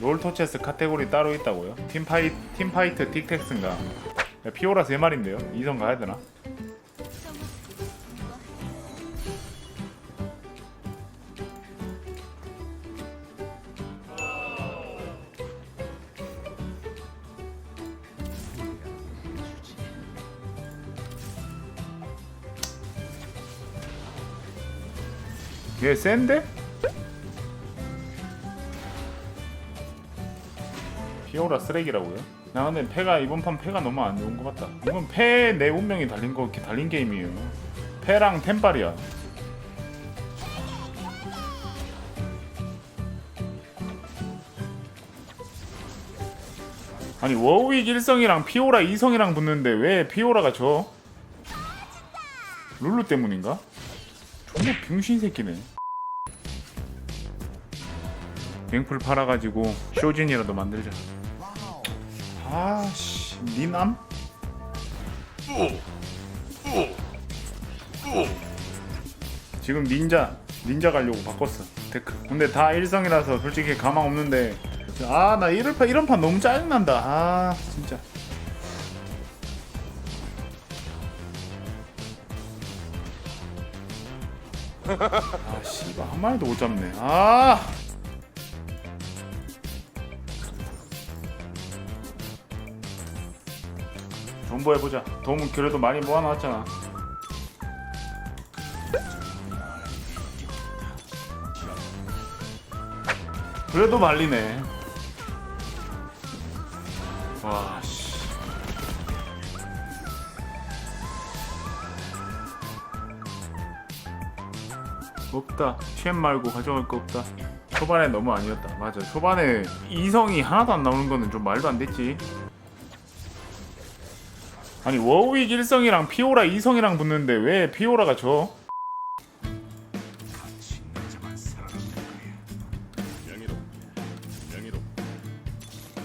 롤토체스 카테고리 따로 있다고요? 팀파이 팀파이트 틱텍스인가? 야, 피오라 세 마리인데요. 이성 가야 되나? 얘 센데? 피오라 쓰레기라고요? 나 근데 패가 이번 판 패가 너무 안 좋은 것 같다. 이건 패 내 운명이 달린 거 달린 게임이에요. 패랑 템빨이야. 아니 워윅 1성이랑 피오라 2성이랑 붙는데 왜 피오라가 져? 룰루 때문인가? 존나 병신 새끼네. 뱅풀 팔아가지고 쇼진이라도 만들자. 아씨, 니남? 지금 닌자, 닌자 가려고 바꿨어. 데크. 근데 다 일성이라서 솔직히 가망 없는데. 아, 나 이런 판, 이런 판 너무 짜증난다. 아, 진짜. 아, 씨발, 한 마리도 못 잡네. 아! 정보해보자. 도움은 그래도 많이 모아놨잖아. 그래도 말리네. 와, 씨. 없다. 쉔 말고 가져갈 거 없다. 초반에 너무 아니었다. 맞아. 초반에 이성이 하나도 안 나오는 거는 좀 말도 안 됐지. 아니 워윅 1성이랑 피오라 2성이랑 붙는데 왜 피오라가 져?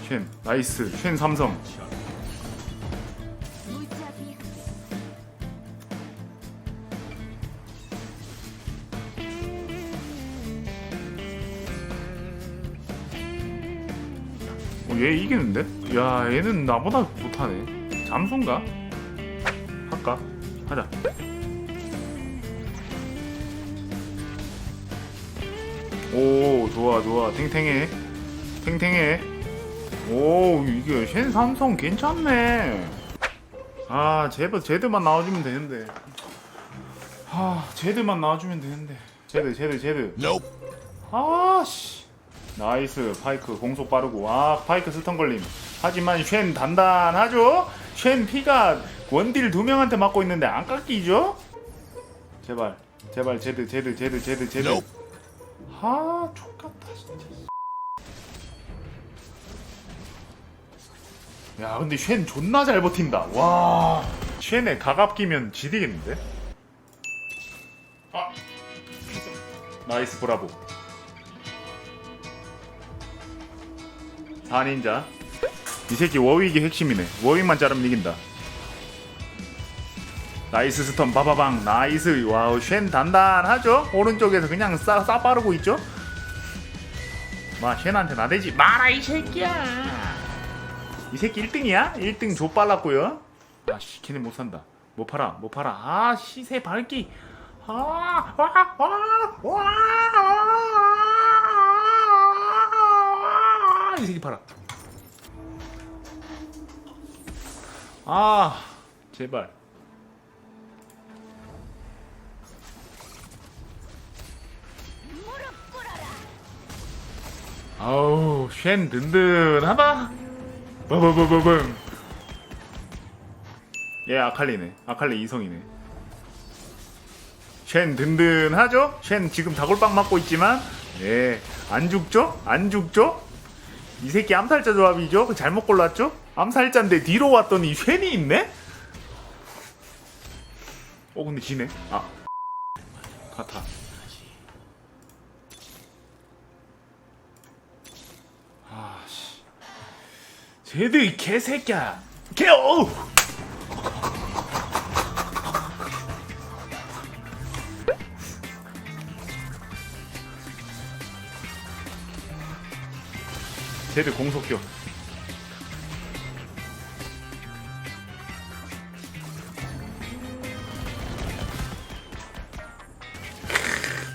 쉔 나이스 쉔 삼성 어, 얘 이기는데? 야 얘는 나보다 못하네 잠수인가? 할까? 하자. 오 좋아 좋아. 탱탱해. 탱탱해. 오 이게 쉔 삼성 괜찮네. 아 제발 제드만 나와주면 되는데. 아 제드만 나와주면 되는데. 제드 제드 제드. 아씨. 나이스. 파이크 공속 빠르고. 아 파이크 스턴 걸림. 하지만 쉔 단단하죠 쉔 피가 원딜 두 명한테 맞고 있는데 안 깎이죠? 제발 제발 제드 제드 제드 제드 제드. 아 족같다 진짜. 야 근데 쉔 존나 잘 버틴다. 와. 쉔에 가갑 끼면 지리겠는데? 아. 나이스 브라보. 4닌자 이 새끼 워윅이 핵심이네 워윅만 자르면 이긴다 나이스 스턴 바바방 나이스 와우 쉔 단단하죠 오른쪽에서 그냥 싸, 싸 빠르고 있죠 마 쉔한테 나대지 마라 이 새끼야 이 새끼 1등이야? 1등 조 빨랐고요 아씨 걔네 못 산다 못 팔아 못 팔아 아 시세 밝기 아, 아와와와와이 새끼 팔아 아 제발 아우 쉔 든든하다 버버버버벙 얘 아칼리네 아칼리 이성이네 쉔 든든하죠? 쉔 지금 다골빵 맞고 있지만 예안 죽죠? 안 죽죠? 이 새끼 암살자 조합이죠? 그 잘못 골랐죠? 암살자인데 뒤로 왔더니 쉔이 있네? 어 근데 지네. 아. 카타 아씨. 쟤들 이 개새끼야. 개 어우! 제드 공속교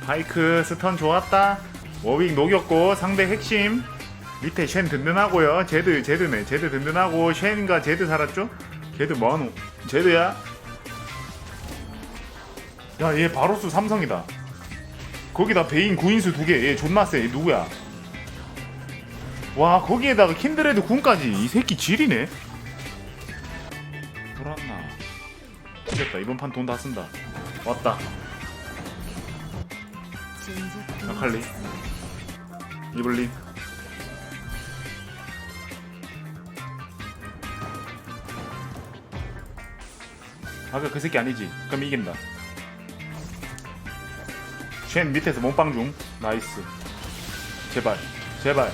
파이크 스턴 좋았다. 워윅 녹였고 상대 핵심 밑에 쉔 든든하고요. 제드 제드네. 제드 든든하고 쉔과 제드 살았죠? 제드 뭐하노? 제드야? 야 얘 바로스 삼성이다. 거기다 베인 구인수 두 개 얘 존나 쎄얘 누구야? 와 거기에다가 킨드레드 군까지. 이 새끼 지리네. 돌았나? 이겼다. 이번 판 돈 다 쓴다. 왔다 아칼리. 이블린. 아까 그 새끼 아니지? 그럼 이긴다. 쉔 밑에서 몸빵 중. 나이스. 제발. 제발.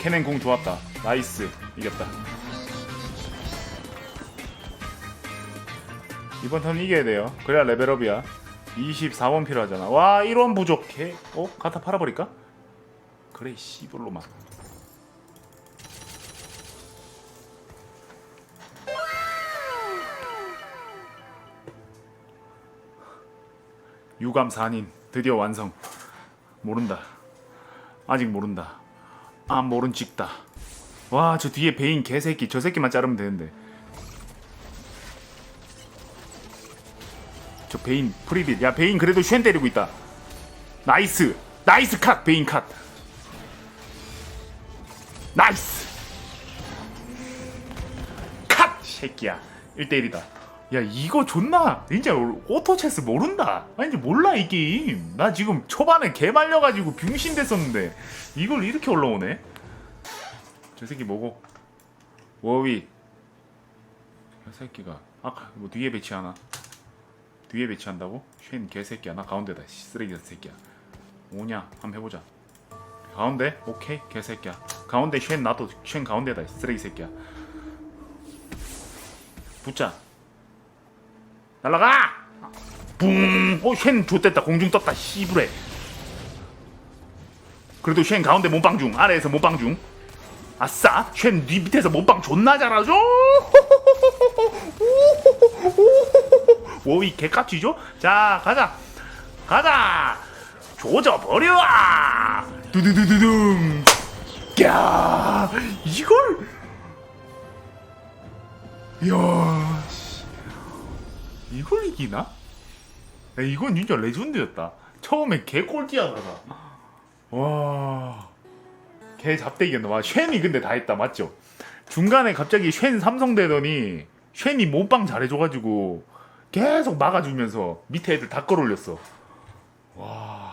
캐넨 공 좋았다. 나이스. 이겼다. 이번 턴 이겨야 돼요. 그래야 레벨업이야 24원 필요하잖아. 와 1원 부족해. 어? 갖다 팔아버릴까? 그래 씨불로만 유감 4인 드디어 완성. 모른다. 아직 모른다. 아 모른 찍다. 와 저 뒤에 베인 개새끼 저 새끼만 자르면 되는데 저 베인 프리빗. 야 베인 그래도 쉔 때리고 있다. 나이스. 나이스 컷 베인 컷. 나이스. 컷 새끼야. 1대1이다. 야 이거 존나. 진짜 오토체스 모른다. 아니 이제 몰라 이 게임. 나 지금 초반에 개 말려가지고 병신 됐었는데 이걸 이렇게 올라오네? 저 새끼 뭐고? 워위. 저 새끼가. 아까 뭐 뒤에 배치하나 뒤에 배치한다고? 쉔 개새끼야 나 가운데다 씨, 쓰레기 새끼야. 오냐? 한번 해보자. 가운데? 오케이 개새끼야. 가운데 쉔 나도 쉔 가운데다 이 쓰레기 새끼야. 붙자. 날라가! 붕! 어, 쉔 좆됐다. 공중 떴다 씨부레. 그래도 쉔 가운데 몸빵 중 아래에서 몸빵 중. 아싸! 쉔 뒤 밑에서 몸빵 존나 잘하죠 워이 개깝치죠? 자 가자. 가자. 조져버려. 두두두두둥. 야 이걸. 이야 씨. 이걸 이기나? 야, 이건 진짜 레전드였다. 처음에 개 꼴찌하다가 와개 잡대기였나 와 쉔이 근데 다 했다 맞죠? 중간에 갑자기 쉔 삼성 되더니 쉔이 몸빵 잘해줘가지고 계속 막아주면서 밑에 애들 다 끌어올렸어. 와